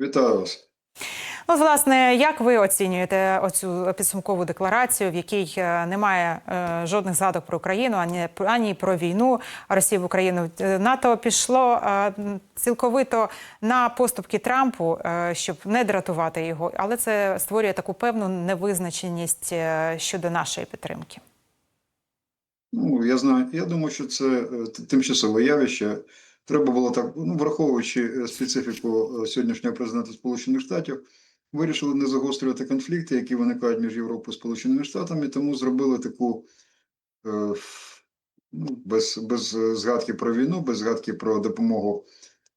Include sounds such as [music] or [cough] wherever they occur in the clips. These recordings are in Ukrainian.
Вітаю вас. Ну, власне, як ви оцінюєте оцю підсумкову декларацію, в якій е, немає е, жодних згадок про Україну, ані, ані про війну Росії в Україну? Е, НАТО пішло е, цілковито на поступки Трампу, е, щоб не дратувати його, але це створює таку певну невизначеність е, щодо нашої підтримки. Ну, я знаю, я думаю, що це тимчасове явище. Треба було так, ну, враховуючи е, специфіку е, сьогоднішнього президента Сполучених Штатів, вирішили не загострювати конфлікти, які виникають між Європою і Сполученими Штатами, тому зробили таку е, ну, без, без згадки про війну, без згадки про допомогу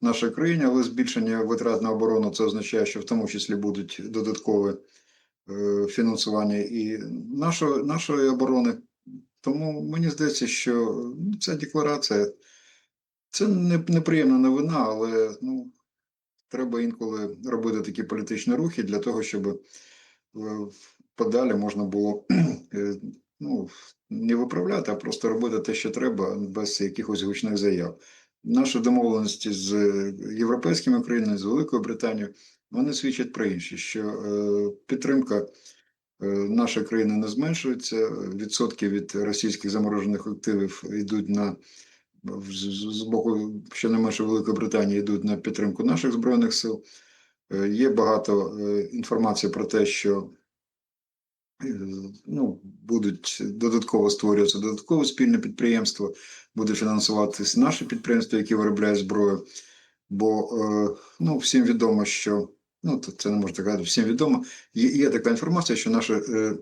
нашій країні, але збільшення витрат на оборону це означає, що в тому числі будуть додаткові фінансування і нашої, нашої оборони. Тому мені здається, що ну, ця декларація це неприємна новина, але ну, треба інколи робити такі політичні рухи для того, щоб е, подалі можна було [clears throat] е, ну, не виправляти, а просто робити те, що треба, без якихось гучних заяв. Наші домовленості з європейськими країнами, з Великою Британією, вони свідчать про інше, що е, підтримка нашої країни не зменшується. Відсотки від російських заморожених активів йдуть на з- з з боку щонайменше Великої Британії йдуть на підтримку наших збройних сил. Е, Є багато е, інформації про те, що е, ну, будуть додатково створюватися додаткове спільне підприємство, буде фінансуватись наше підприємство, яке виробляє зброю. Бо ну, всім відомо, що ну, це не можна казати, всім відомо. Є, є така інформація, що наші, е, е,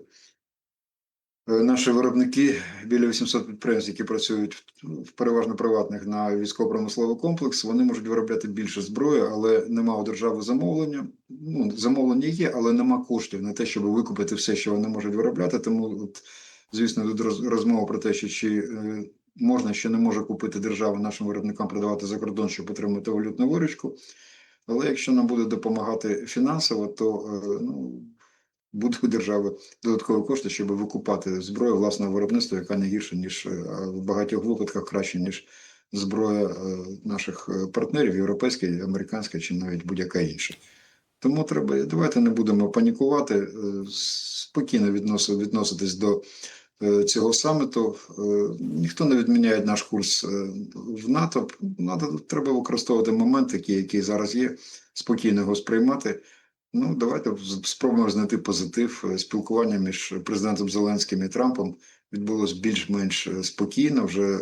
наші виробники, біля 800 підприємств, які працюють в, в переважно приватних на військово-промисловий комплекс, вони можуть виробляти більше зброї, але нема у держави замовлення. Ну, замовлення є, але нема коштів на те, щоб викупити все, що вони можуть виробляти. Тому, от, звісно, тут розмова про те, що чи е, можна, що не може купити держава нашим виробникам продавати за кордон, щоб отримати валютну виручку. Але якщо нам буде допомагати фінансово, то е, ну, буде у держави додаткові кошти, щоб викупати зброю власного виробництва, яка не гірша, ніж е, в багатьох випадках краще, ніж зброя е, наших е, партнерів, європейська, американська чи навіть будь-яка інша. Тому треба, давайте не будемо панікувати, спокійно відноситись до цього саміту. Ніхто не відміняє наш курс в НАТО. НАТО треба використовувати момент, який, який зараз є, спокійно його сприймати. Ну, давайте спробуємо знайти позитив. Е, Спілкування між президентом Зеленським і Трампом відбулось більш-менш е, спокійно. Вже е,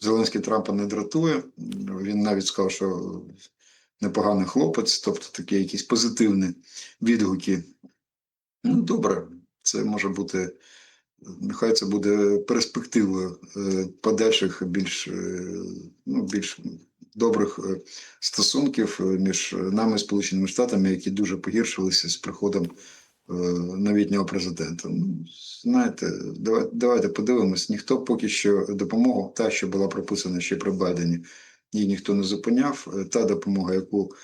Зеленський Трампа не дратує. Він навіть сказав, що непоганий хлопець, тобто такі якісь позитивні відгуки. Ну, добре, це може бути. Нехай це буде перспективою подальших більш, ну, більш добрих е, стосунків е, між нами Сполученими Штатами, які дуже погіршилися з приходом е, новітнього президента. Ну, знаєте, давайте, подивимось. Ніхто поки що допомогу, та, що була прописана ще при Байдені, її ніхто не зупиняв. Та допомога, яку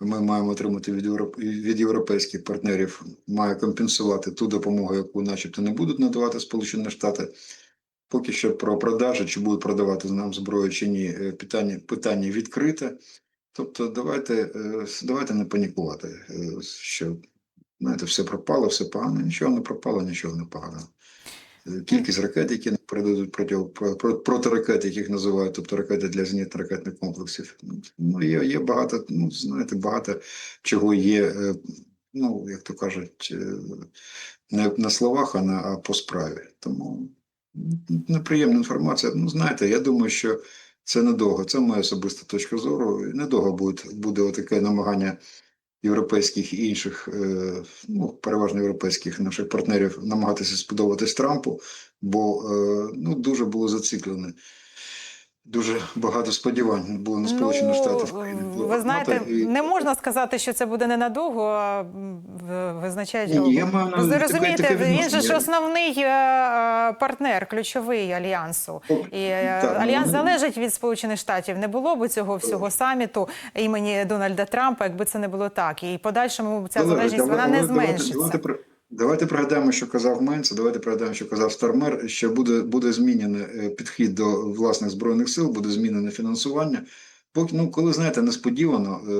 ми маємо отримати від, європ... від європейських партнерів, має компенсувати ту допомогу, яку начебто не будуть надавати Сполучені Штати. Поки що про продажі, чи будуть продавати нам зброю чи ні, е, питання, питання відкрите. Тобто, давайте, е, давайте не панікувати, е, що знаєте, все пропало, все погано, нічого не пропало, нічого не погано. Кількість ракет, які нам передадуть проти, про- про- протиракет, яких називають, тобто ракети для зенітно-ракетних комплексів. Ну, є, є багато, ну, знаєте, багато чого є, ну, як то кажуть, не на словах, а, на, а по справі. Тому неприємна інформація. Ну, знаєте, я думаю, що це недовго. Це моя особиста точка зору. Недовго буде, буде таке намагання європейських і інших, е, ну, переважно європейських наших партнерів намагатися сподобатись Трампу, бо е, ну, дуже було зациклено. Дуже багато сподівань було на Сполучені Штати. Ну, ви знаєте, і- не можна сказати, що це буде ненадовго. а, Визначають. Ні, я маю Ви таке- розумієте, таке він же ж основний е, е, партнер, ключовий альянсу. І е, Так, ну, альянс ну, залежить від Сполучених Штатів. Не було б цього всього саміту імені Дональда Трампа, якби це не було так. І подальшому ця Давайте, залежність вона давайте, не давайте, зменшиться. Давайте, при- давайте пригадаємо, що казав Менц, давайте пригадаємо, що казав Стармер, що буде, буде змінений е, підхід до власних збройних сил, буде змінене фінансування. Поки, ну, коли знаєте, несподівано е,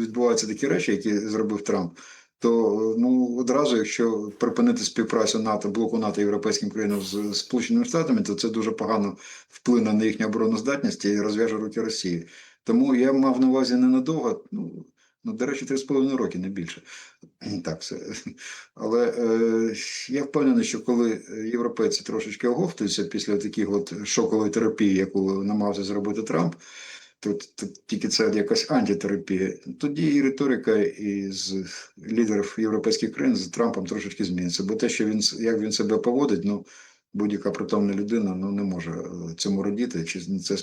відбуваються такі речі, які зробив Трамп, то ну одразу, якщо припинити співпрацю НАТО, блоку НАТО європейським країнам з Сполученими Штатами, то це дуже погано вплине на їхню обороноздатність і розв'яже руки Росії. Тому я мав на увазі ненадовго. Ну, ну до речі, три з половиною роки, не більше. [clears throat] Так, все. Але е, я впевнений, що коли європейці трошечки оговтуються після таких от шокової терапії, яку намагався зробити Трамп, то, то тільки це якась антитерапія. Тоді і риторика із лідерів європейських країн з Трампом трошечки зміниться. Бо те, що він як він себе поводить, ну будь-яка притомна людина ну, не може цьому радіти, чи це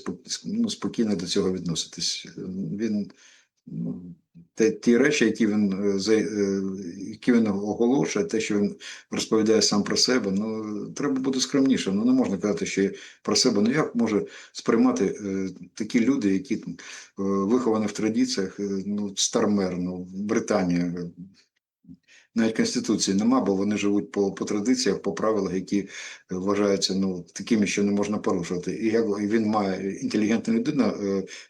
ну, спокійно до цього відноситись. Він ну, те, ті речі, які він е, е, які він оголошує, те, що він розповідає сам про себе, ну треба бути скромнішим. Ну не можна казати, що про себе. Ну як може сприймати е, такі люди, які е, виховані в традиціях, е, ну Стармер, ну Британія. е, Навіть конституції нема, бо вони живуть по, по традиціях, по правилах, які вважаються ну такими, що не можна порушувати. І як він має інтелігентна людина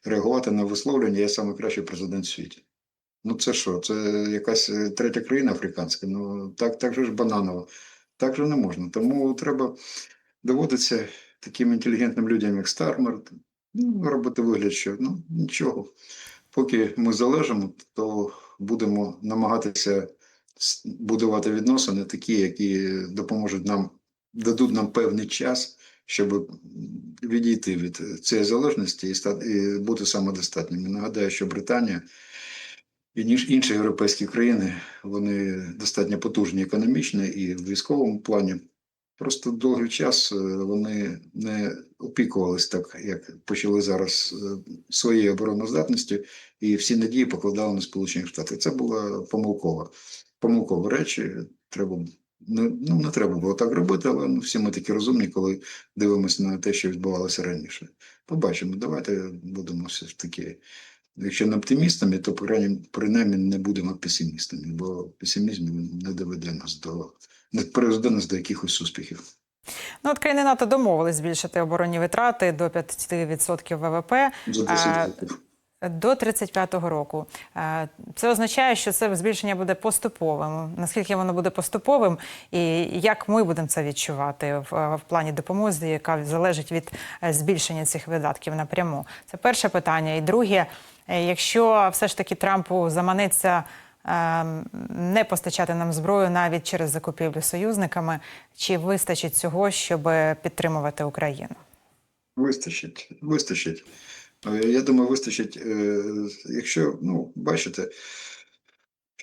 реагувати на висловлення я найкращий президент в світі. Ну це що? Це якась е, третя країна африканська. Ну так, так же ж бананово. Так же не можна. Тому треба доводиться таким інтелігентним людям, як Стармер, ну, робити вигляд, що ну нічого. Поки ми залежимо, то будемо намагатися будувати відносини такі, які допоможуть нам, дадуть нам певний час, щоб відійти від цієї залежності і, бути самодостатніми. Нагадаю, що Британія і ніж інші європейські країни вони достатньо потужні економічно і в військовому плані. Просто довгий час е, вони не опікувались так, як почали зараз е, своєю обороноздатністю, і всі надії покладали на Сполучені Штати. Це була помилкова, помилкова речі. Треба не, ну, не треба було так робити, але ну, всі ми такі розумні, коли дивимося на те, що відбувалося раніше. Побачимо, давайте будемо все ж таки Якщо не оптимістами, то принаймні, не будемо песимістами, бо песимізм не доведе нас до не приведе нас до якихось успіхів. Ну, от країни НАТО домовились збільшити оборонні витрати до 5% ВВП. За 10 років. До 35-го року це означає, що це збільшення буде поступовим. Наскільки воно буде поступовим, і як ми будемо це відчувати в, в плані допомоги, яка залежить від е, збільшення цих видатків напряму? Це перше питання. І друге, якщо все ж таки Трампу заманеться е, не постачати нам зброю навіть через закупівлю союзниками, чи вистачить цього, щоб підтримувати Україну? Вистачить, вистачить. Е, Я думаю, вистачить, е, якщо, ну, бачите,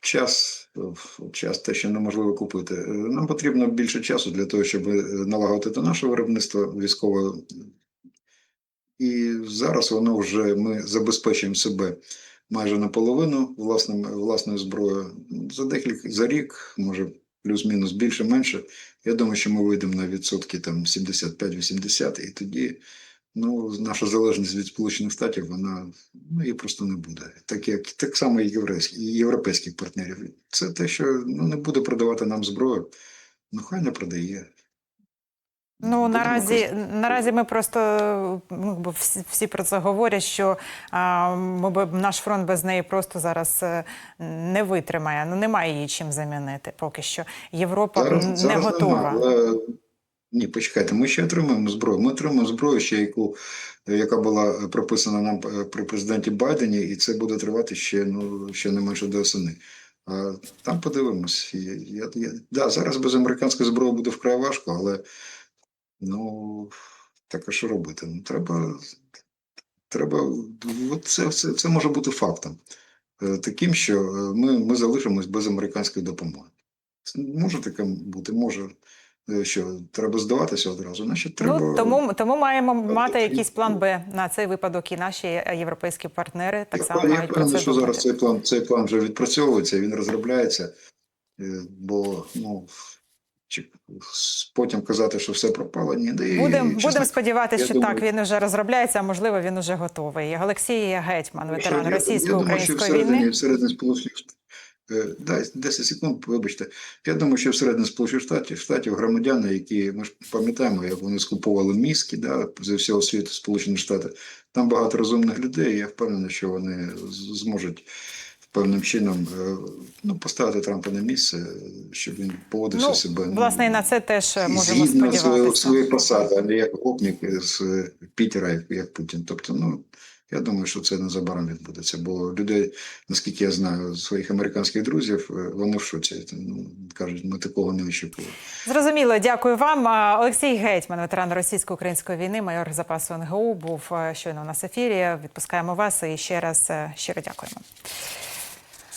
час, час те, що неможливо купити. Е, Нам потрібно більше часу для того, щоб е, налагодити наше виробництво військове. І зараз воно вже ми забезпечуємо себе майже наполовину власним, власною зброєю. За декілька за рік, може плюс-мінус більше, менше. Я думаю, що ми вийдемо на відсотки там 75-80, і тоді ну, наша залежність від Сполучених Штатів, вона ну, її просто не буде. Так як так само і єврейських, і європейських партнерів. Це те, що ну, не буде продавати нам зброю, ну хай не продає. Ну Будемо наразі наразі ми просто ну, всі, всі про це говорять, що а, ми б наш фронт без неї просто зараз е, не витримає. Ну немає її чим замінити. Поки що Європа н- не зараз готова. нема, але... Ні, почекайте, ми ще отримаємо зброю. Ми отримаємо зброю, ще яку, яка була прописана нам е, при президенті Байдені, і це буде тривати ще, ну, ще не менше до осени. А там подивимось. Я, я, я, да, зараз без американської зброї буде вкрай важко, але ну, так а що робити? Ну, треба, треба це, це, це може бути фактом. Е, Таким, що е, ми, ми залишимось без американської допомоги. Може таке бути, може. Е, Що треба здаватися одразу? Значить, треба Ну тому тому маємо мати якийсь план Б на цей випадок. І наші європейські партнери так я, само я мають про це що думати. зараз цей план цей план вже відпрацьовується, він розробляється, бо ну чи потім казати, що все пропало, ні, да і, Будемо будем сподіватися, що думаю- так він вже розробляється, а можливо він вже готовий. Олексій Гетьман, ветеран російсько-української думаю, що всередині, війни. всередині Сполучених Е, Дай 10 секунд, вибачте. Я думаю, що всередині Сполучених Штатів, Штатів громадяни, які ми ж пам'ятаємо, як вони скуповували мізки да, зі всього світу Сполучені Штати. Там багато розумних людей. Я впевнений, що вони зможуть певним чином е, ну, поставити Трампа на місце, щоб він поводився Ну, себе. ну, власне, і на це теж можемо сподіватися. своєї посади, а не як гопник з Пітера, як, як Путін. Тобто, ну я думаю, що це незабаром відбудеться. Бо людей, наскільки я знаю, своїх американських друзів, е, вони в шоці. Ну, кажуть, ми такого не очікували. Зрозуміло, дякую вам. Олексій Гетьман, ветеран російсько-української війни, майор запасу НГУ, був е, щойно у нас ефірі. Відпускаємо вас і ще раз щиро дякуємо.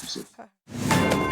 Все.